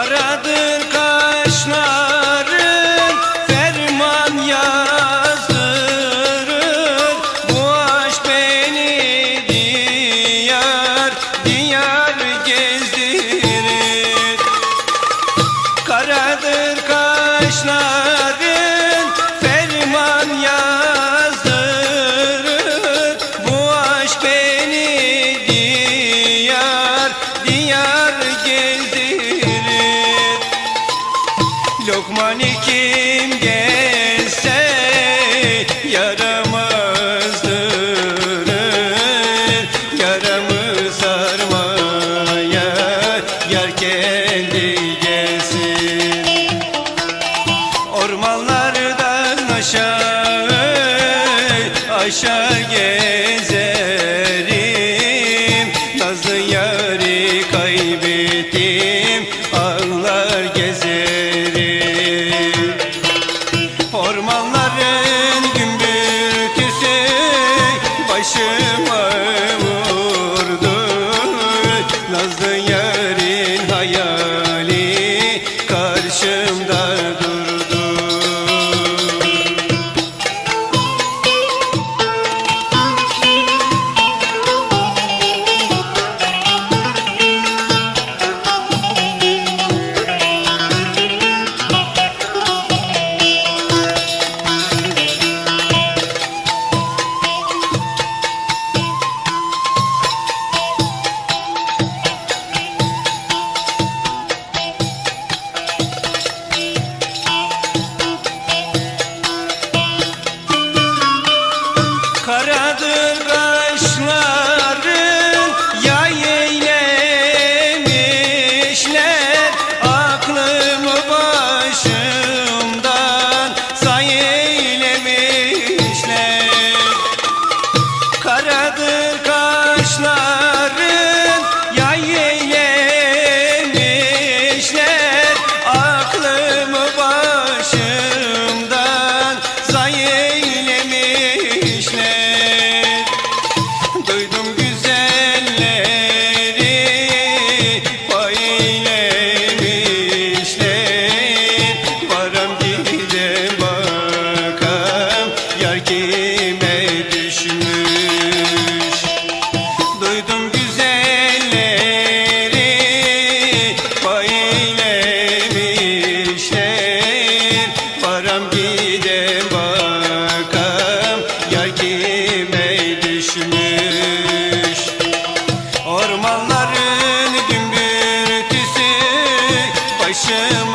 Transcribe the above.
karadır Lokman kim gelse yaramazdır. Yaramı sarmaya yar kendi gelsin. Ormanlardan aşağı aşağı gel derdime düşmüş? Duydum güzelleri baylemişler Varam gide bakam yar kime düşmüş? Ormanların gümbürtüsü başım